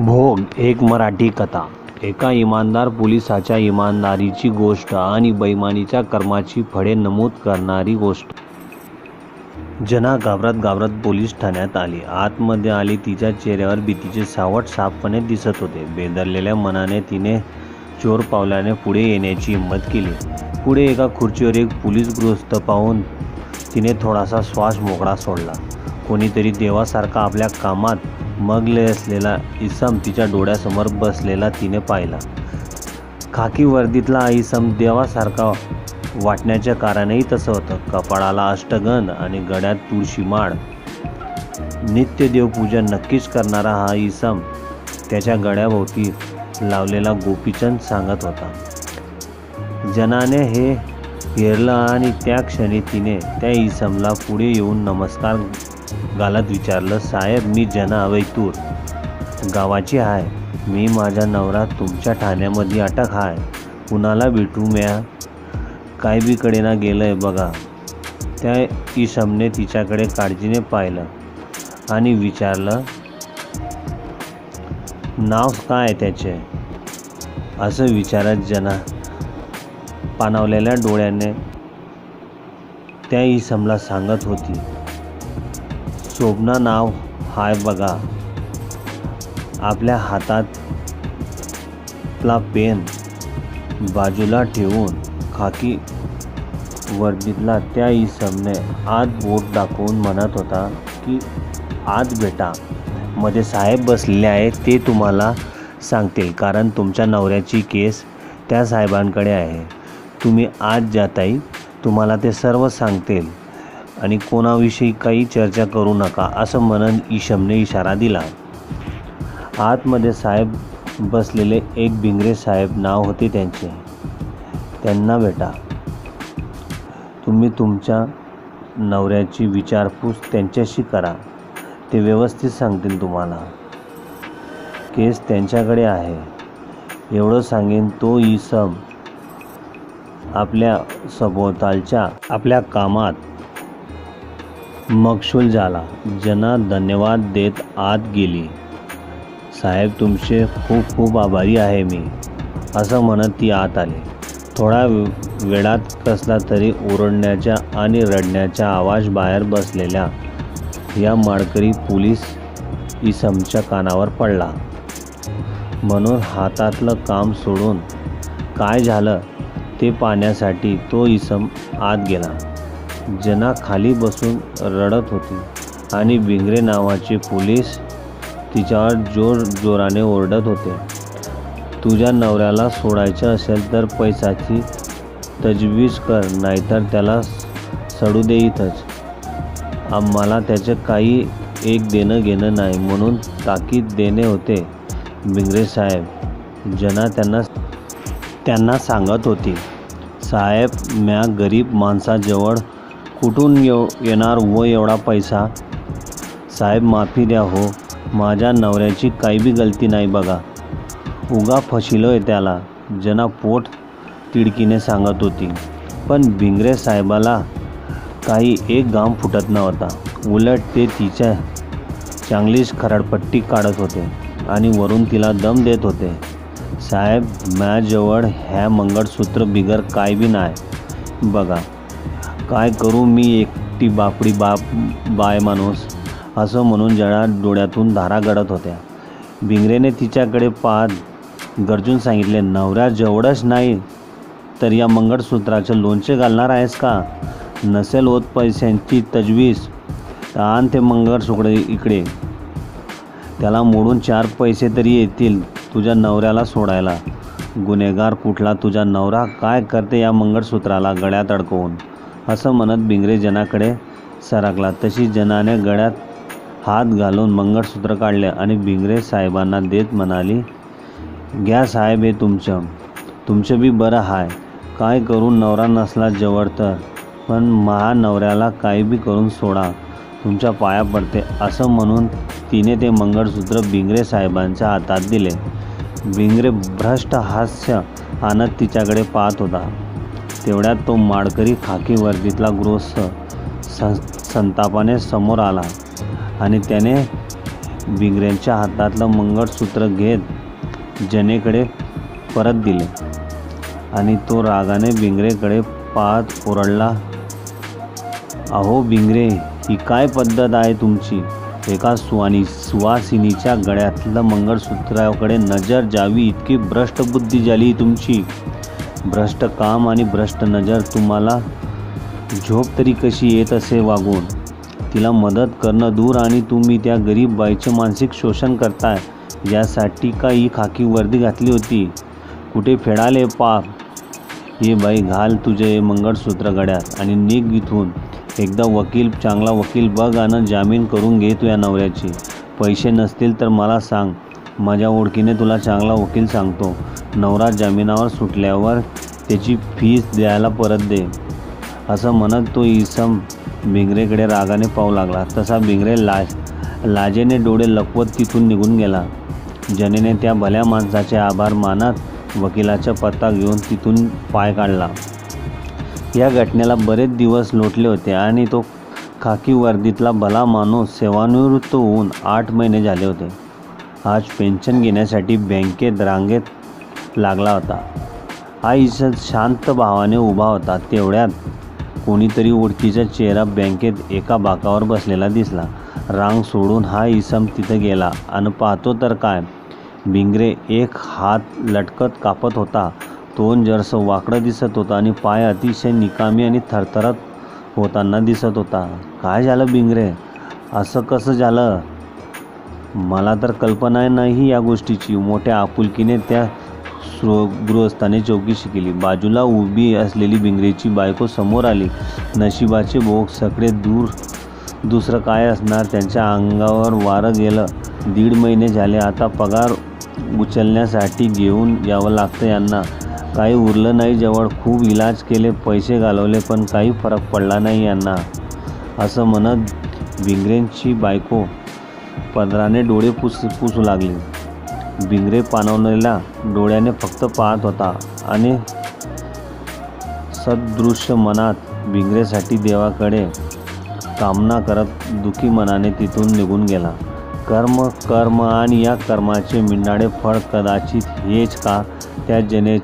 भोग एक मराठी कथा. एका इमानदार पोलिसाच्या इमानदारीची गोष्ट आणि बैमानीच्या कर्माची फळे नमूद करणारी गोष्ट. जना घाबरत घाबरत पोलीस ठाण्यात आली. आतमध्ये आली तिच्या चेहऱ्यावर भीतीचे सावट साफपणे दिसत होते. बेदरलेल्या मनाने तिने चोर पावल्याने पुढे येण्याची हिंमत केली. पुढे एका खुर्चीवर एक पोलीस गृहस्थ पाहून तिने थोडासा श्वास मोकळा सोडला. कोणीतरी देवासारखा आपल्या कामात मगले असलेला इसम तिच्या डोळ्यासमोर बसलेला तिने पाहिला. खाकी वर्दीतला इसम देवासारखा वाटण्याच्या कारणही तसं होतं. कपाळाला अष्टगन आणि गड्यात तुळशी माळ. नित्य देवपूजन नक्कीच करणारा हा इसम त्याच्या गड्याभोवती लावलेला गोपीचंद सांगत होता. जनाने हे हेरलं आणि त्या क्षणी तिने त्या इसमला पुढे येऊन नमस्कार घालत विचारलं साहेब मी जना वैतूर गावाची आहे मी माझा नवरा तुमच्या ठाण्यामध्ये अटक आहे कुणाला भेटू म्या? काय बी कडेना गेलंय बघा. त्या इसमने तिच्याकडे काळजीने पाहिलं आणि विचारलं नाव काय आहे त्याचे? असं विचारत जना पाणावलेल्या डोळ्याने त्या इसमला सांगत होती. शोभना नाव हाय बघा. आपल्या हातात आपला पेन बाजूला ठेवून खाकी वर्दीतला त्या इसमने आत बोट दाखवून म्हणत होता की आत बेटा मध्ये साहेब बसलेले आहेत ते तुम्हाला सांगतील कारण तुमच्या नवऱ्याची केस त्या साहेबांकडे आहे. तुम्ही आज जाताई तुम्हाला ते सर्व सांगतील. आणि कोणाविषयी काही चर्चा करू नका असं म्हणत ईशमने इशारा दिला. आतमध्ये साहेब बसलेले एक भिंगरे साहेब नाव होते त्यांचे. त्यांना भेटा. तुम्ही तुमच्या नवऱ्याची विचारपूस त्यांच्याशी करा. ते व्यवस्थित सांगतील तुम्हाला. केस त्यांच्याकडे आहे. एवढं सांगेन तो इसम आपल्या सभोवतालच्या आपल्या कामात मगशूल झाला जना धन्यवाद देत आत गेली. साहेब तुमचे खूप खूप आभारी आहे मी असं म्हणत ती आत आली. थोडा वे- वेळात कसला तरी ओरडण्याच्या आणि रडण्याचा आवाज बाहेर बसलेल्या या माडकरी पोलीस इसमच्या कानावर पडला. म्हणून हातातलं काम सोडून काय झालं ते पाहण्यासाठी तो इसम आत गेला. जना खाली बसून रडत होती आणि बिंगरे नावाचे पोलीस तिच्यावर जोर जोराने ओरडत होते. तुझ्या नवऱ्याला सोडायचं असेल तर पैशाची तजवीज कर नाहीतर त्याला सडू दे इथंच. आम्हाला त्याचं काही एक देणं घेणं नाही म्हणून ताकीद देणे होते बिंगरे साहेब. जना त्यांना त्यांना सांगत होती साहेब म्या गरीब माणसाजवळ कुठून येव येणार व एवढा पैसा? साहेब माफी द्या हो. माझ्या नवऱ्याची काही बी गलती नाही बघा. उगा फसिलोय त्याला. जना पोट तिडकीने सांगत होती. पण भिंगरे साहेबाला काही एक घाम फुटत नव्हता. उलट ते तिच्या चांगलीच खरडपट्टी काढत होते आणि वरून तिला दम देत होते. साहेब माझ्याजवळ ह्या मंगळसूत्र बिगर काय बी नाही. बघा. काय करू मी एकटी बापडी बाप बाय माणूस? असं म्हणून जळा डोळ्यातून धारा गडत होत्या. भिंगरेने तिच्याकडे पाहत गरजून सांगितले नवऱ्या जेवढंच नाही तर या मंगळसूत्राचं लोणचे घालणार आहेस का? नसेल होत पैशांची तजवीज तर आण ते मंगळसूकडे इकडे. त्याला मोडून चार पैसे तरी येतील तुझ्या नवऱ्याला सोडायला. गुन्हेगार कुठला तुझा नवरा? काय करते या मंगळसूत्राला गळ्यात अडकवून? असं म्हणत बिंगरे जनाकडे सरकला. तशी जनाने गळ्यात हात घालून मंगळसूत्र काढले आणि बिंगरे साहेबांना देत म्हणाली घ्या साहेब हे तुमचं. तुमचं बी बरं आहे काय करून नवरा नसला जवळ तर. पण महानवऱ्याला काही बी करून सोडा. तुमच्या पाया पडते. असं म्हणून तिने ते मंगळसूत्र बिंगरे साहेबांच्या हातात दिले. बिंगरे भ्रष्ट हास्य आणत तिच्याकडे पाहत होता. तेवढ्यात तो माडकरी खाकी वर्दीतला गृहस्थ सं संतापाने समोर आला आणि त्याने बिंगऱ्यांच्या हातातलं मंगळसूत्र घेत जनेकडे परत दिले आणि तो रागाने बिंगरेकडे पाहत ओरडला अहो बिंगरे ही काय पद्धत आहे तुमची? एका सुवानी सुवासिनीच्या गळ्यातलं मंगळसूत्राकडे नजर जावी इतकी भ्रष्ट बुद्धी झाली तुमची. भ्रष्ट काम आणि भ्रष्ट नजर तुम्हाला झोप तरी कशी येत असे वागून? तिला मदत करणं दूर आणि तुम्ही त्या गरीब बाईचे मानसिक शोषण करताय यासाठी का ही खाकी वर्दी घातली होती? कुठे फेडाले पाप? ये बाई घाल तुझे मंगळसूत्र गड्यात आणि निघ इथून. एकदा वकील चांगला वकील बघ आणि जामीन करून घे तुझ्या नवऱ्याची. पैसे नसतील तर मला सांग. माझ्या ओळखीने तुला चांगला वकील सांगतो. नवरा जामिनावर सुटल्यावर त्याची फीस द्यायला परत दे. असं म्हणत तो इसम भिंगरेकडे रागाने पाहू लागला. तसा भिंगरे लाज लाजेने डोळे लपवत तिथून निघून गेला. जनेने त्या भल्या माणसाचे आभार मानत वकिलाचा पत्ता घेऊन तिथून पाय काढला. या घटनेला बरेच दिवस लोटले होते आणि तो खाकी वर्दीतला भला माणूस सेवानिवृत्त होऊन आठ महिने झाले होते. आज पेन्शन घेण्यासाठी बँकेत रांगेत लागला होता. हा इसम शांत भावाने उभा होता. तेवढ्यात कोणीतरी ओळखीचा चेहरा बँकेत एका बाकावर बसलेला दिसला. रांग सोडून हा इसम तिथं गेला. आणि पाहतो तर काय? भिंगरे एक हात लटकत कापत होता. तोंड जरसं वाकडं दिसत होता आणि पाय अतिशय निकामी आणि थरथरत होताना दिसत होता. काय झालं भिंगरे? असं कसं झालं? मला तर कल्पना नाही या गोष्टीची. मोठ्या आपुलकीने त्या स्रो गृहस्थाने चौकशी केली बाजूला उभी असलेली बिंगरीची बायको समोर आली. नशिबाचे भोग सगळे दूर दुसरं काय असणार? त्यांच्या अंगावर वारं गेलं. दीड महिने झाले. आता पगार उचलण्यासाठी घेऊन यावं लागतं यांना. काही उरलं नाही जवळ. खूप इलाज केले पैसे घालवले पण काही फरक पडला नाही यांना. असं म्हणत भिंगरेंची बायको पदराने डोळे पुस पुसू लागले. भिंगरे पाणवलेला डोळ्याने फक्त पाहत होता आणि सदृश्य मनात भिंगरेसाठी देवाकडे कामना करत दुखी मनाने तिथून निघून गेला. कर्म कर्म आणि या कर्माचे मिळणारे फळ कदाचित हेच का? त्या जने